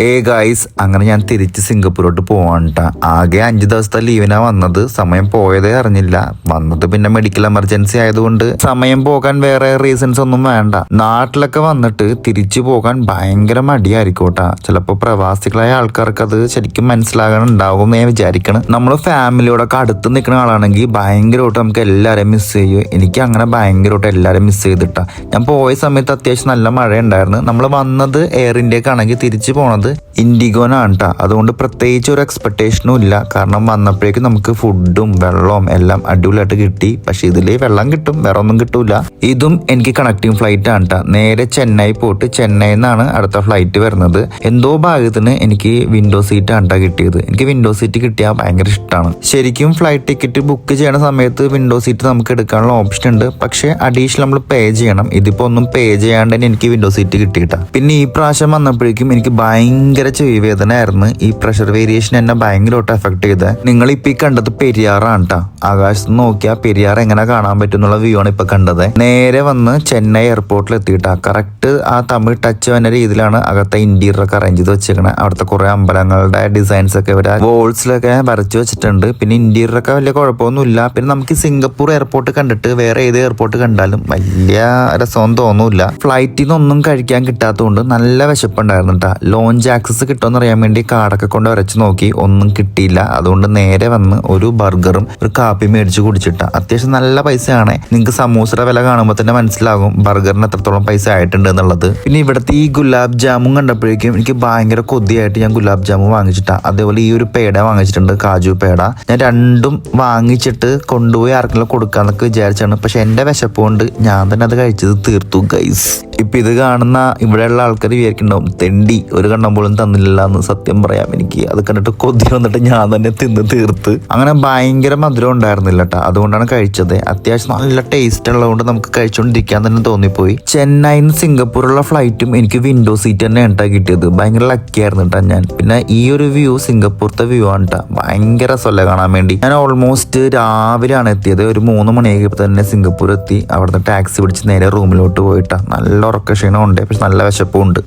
ഏ ഗായ്സ് അങ്ങനെ ഞാൻ തിരിച്ച് സിംഗപ്പൂരോട്ട് പോവാണ്ട ആകെ അഞ്ച് ദിവസത്തെ ലീവിനാ വന്നത്. സമയം പോയതേ അറിഞ്ഞില്ല. വന്നത് പിന്നെ മെഡിക്കൽ എമർജൻസി ആയതുകൊണ്ട് സമയം പോകാൻ വേറെ റീസൺസ് ഒന്നും വേണ്ട. നാട്ടിലൊക്കെ വന്നിട്ട് തിരിച്ചു പോകാൻ ഭയങ്കര മടിയായിരിക്കോട്ടാ. ചിലപ്പോൾ പ്രവാസികളായ ആൾക്കാർക്ക് അത് ശരിക്കും മനസ്സിലാകാനുണ്ടാവും ഞാൻ വിചാരിക്കണം. നമ്മൾ ഫാമിലിയോടൊക്കെ അടുത്ത് നിൽക്കുന്ന ആളാണെങ്കിൽ ഭയങ്കരമായിട്ട് നമുക്ക് എല്ലാവരെയും മിസ് ചെയ്യും. എനിക്ക് അങ്ങനെ ഭയങ്കരമായിട്ട് എല്ലാവരെയും മിസ് ചെയ്തിട്ടാ. ഞാൻ പോയ സമയത്ത് അത്യാവശ്യം നല്ല മഴ ഉണ്ടായിരുന്നു നമ്മൾ വന്നത് എയർ ഇന്ത്യക്കാണെങ്കിൽ തിരിച്ചു പോണത് ഇൻഡിഗോനാണ് കേട്ടോ അതുകൊണ്ട് പ്രത്യേകിച്ച് ഒരു എക്സ്പെക്ടേഷനും ഇല്ല. കാരണം വന്നപ്പോഴേക്കും നമുക്ക് ഫുഡും വെള്ളവും എല്ലാം അടിപൊളിയായിട്ട് കിട്ടി. പക്ഷെ ഇതിൽ വെള്ളം കിട്ടും. വേറെ ഒന്നും കിട്ടൂല. ഇതും എനിക്ക് കണക്റ്റിംഗ് ഫ്ലൈറ്റ് ആണ് കേട്ടോ നേരെ ചെന്നൈ പോയിട്ട് ചെന്നൈ നിന്നാണ് അടുത്ത ഫ്ലൈറ്റ് വരുന്നത്. എന്തോ ഭാഗത്തിന് എനിക്ക് വിൻഡോ സീറ്റ് ആണ് കേട്ടോ കിട്ടിയത്. എനിക്ക് വിൻഡോ സീറ്റ് കിട്ടിയാൽ ഭയങ്കര ഇഷ്ടമാണ് ശരിക്കും ഫ്ലൈറ്റ് ടിക്കറ്റ് ബുക്ക് ചെയ്യണ സമയത്ത് വിൻഡോ സീറ്റ് നമുക്ക് എടുക്കാനുള്ള ഓപ്ഷൻ ഉണ്ട്. പക്ഷേ അഡീഷണൽ നമ്മൾ പേ ചെയ്യണം. ഇതിപ്പോ ഒന്നും പേ ചെയ്യാണ്ട് തന്നെ എനിക്ക് വിൻഡോ സീറ്റ് കിട്ടിയിട്ടാ പിന്നെ ഈ പ്രാവശ്യം വന്നപ്പോഴേക്കും എനിക്ക് ഭയങ്കര ചെവി വേദന ആയിരുന്നു ഈ പ്രഷർ വേരിയേഷൻ എന്നെ ഭയങ്കരമായിട്ട് എഫക്ട് ചെയ്ത്. നിങ്ങൾ ഇപ്പൊ ഈ കണ്ടത് പെരിയാറാണ് കേട്ടോ ആകാശത്ത് നോക്കിയാൽ പെരിയാർ എങ്ങനെ കാണാൻ പറ്റും എന്നുള്ള വ്യൂ ആണ് ഇപ്പൊ കണ്ടത്. നേരെ വന്ന് ചെന്നൈ എയർപോർട്ടിൽ എത്തിയിട്ടാ. കറക്റ്റ് ആ തമിഴ് ടച്ച് വന്ന രീതിയിലാണ് അകത്തെ ഇന്റീരിയർ ഒക്കെ അറേഞ്ച് ചെയ്ത് വെച്ചേക്കണെ അവിടുത്തെ കുറെ അമ്പലങ്ങളുടെ ഡിസൈൻസ് ഒക്കെ ഇവരെ വോൾസിലൊക്കെ വരച്ചു വെച്ചിട്ടുണ്ട്. പിന്നെ ഇന്റീരിയർ ഒക്കെ വലിയ കുഴപ്പമൊന്നുമില്ല. പിന്നെ നമുക്ക് സിംഗപ്പൂർ എയർപോർട്ട് കണ്ടിട്ട് വേറെ ഏത് എയർപോർട്ട് കണ്ടാലും വലിയ രസമൊന്നും തോന്നൂല ഫ്ലൈറ്റിൽ നിന്നൊന്നും കഴിക്കാൻ കിട്ടാത്തതുകൊണ്ട് നല്ല വിശപ്പുണ്ടായിരുന്നു കേട്ടോ ലോഞ്ച് ആക്സസ് കിട്ടുമെന്ന് അറിയാൻ വേണ്ടി കാടൊക്കെ കൊണ്ട് വരച്ച് നോക്കി. ഒന്നും കിട്ടിയില്ല. അതുകൊണ്ട് നേരെ വന്ന് ഒരു ബർഗറും ഒരു കാപ്പി മേടിച്ച് കുടിച്ചിട്ട. അത്യാവശ്യം നല്ല പൈസയാണ്. നിങ്ങൾക്ക് സമൂസയുടെ വില കാണുമ്പോൾ തന്നെ മനസ്സിലാകും ബർഗറിന് എത്രത്തോളം പൈസ ആയിട്ടുണ്ട് എന്നുള്ളത്. പിന്നെ ഇവിടുത്തെ ഈ ഗുലാബ് ജാമു കണ്ടപ്പോഴേക്കും എനിക്ക് ഭയങ്കര കൊതിയായിട്ട് ഞാൻ ഗുലാബ് ജാമു വാങ്ങിച്ചിട്ടാ. അതേപോലെ ഈ ഒരു പേട വാങ്ങിച്ചിട്ടുണ്ട് കാജു പേട. ഞാൻ രണ്ടും വാങ്ങിച്ചിട്ട് കൊണ്ടുപോയി ആർക്കെങ്കിലും കൊടുക്കാന്നൊക്കെ വിചാരിച്ചാണ്. പക്ഷെ എന്റെ വിശപ്പ് കൊണ്ട് ഞാൻ തന്നെ അത് കഴിച്ചത് തീർത്തു ഗൈസ് ഇപ്പൊ ഇത് കാണുന്ന ഇവിടെയുള്ള ആൾക്കാർ വിചാരിക്കുന്നുണ്ടാവും തെണ്ടി ഒരു കണ്ണം പോലും തന്നില്ല എന്ന് സത്യം പറയാം എനിക്ക്. അത് കണ്ടിട്ട് കൊതി വന്നിട്ട് ഞാൻ തന്നെ തിന്ന് തീർത്ത്. അങ്ങനെ ഭയങ്കര മധുരം ഉണ്ടായിരുന്നില്ല കേട്ടോ അതുകൊണ്ടാണ് കഴിച്ചത്. അത്യാവശ്യം നല്ല ടേസ്റ്റ് ഉള്ളതുകൊണ്ട് നമുക്ക് കഴിച്ചുകൊണ്ടിരിക്കാൻ തന്നെ തോന്നിപ്പോയി. ചെന്നൈയിൽ നിന്ന് സിംഗപ്പൂറുള്ള ഫ്ലൈറ്റും എനിക്ക് വിൻഡോ സീറ്റ് തന്നെ കേട്ടാ കിട്ടിയത്. ഭയങ്കര ലക്കി ആയിരുന്നു കേട്ടോ ഞാൻ. പിന്നെ ഈ ഒരു വ്യൂ സിംഗപ്പൂർത്തെ വ്യൂ ആണ് കേട്ടോ ഭയങ്കര സ്വല്ല കാണാൻ വേണ്ടി. ഞാൻ ഓൾമോസ്റ്റ് രാവിലെയാണ് എത്തിയത്. ഒരു മൂന്ന് മണിയായപ്പോൾ തന്നെ സിംഗപ്പൂർ എത്തി. അവിടുന്ന് ടാക്സി പിടിച്ച് നേരെ റൂമിലോട്ട് പോയിട്ടാ നല്ല ഉറക്ക ക്ഷീണമുണ്ട്. പക്ഷെ നല്ല വിശപ്പും ഉണ്ട്.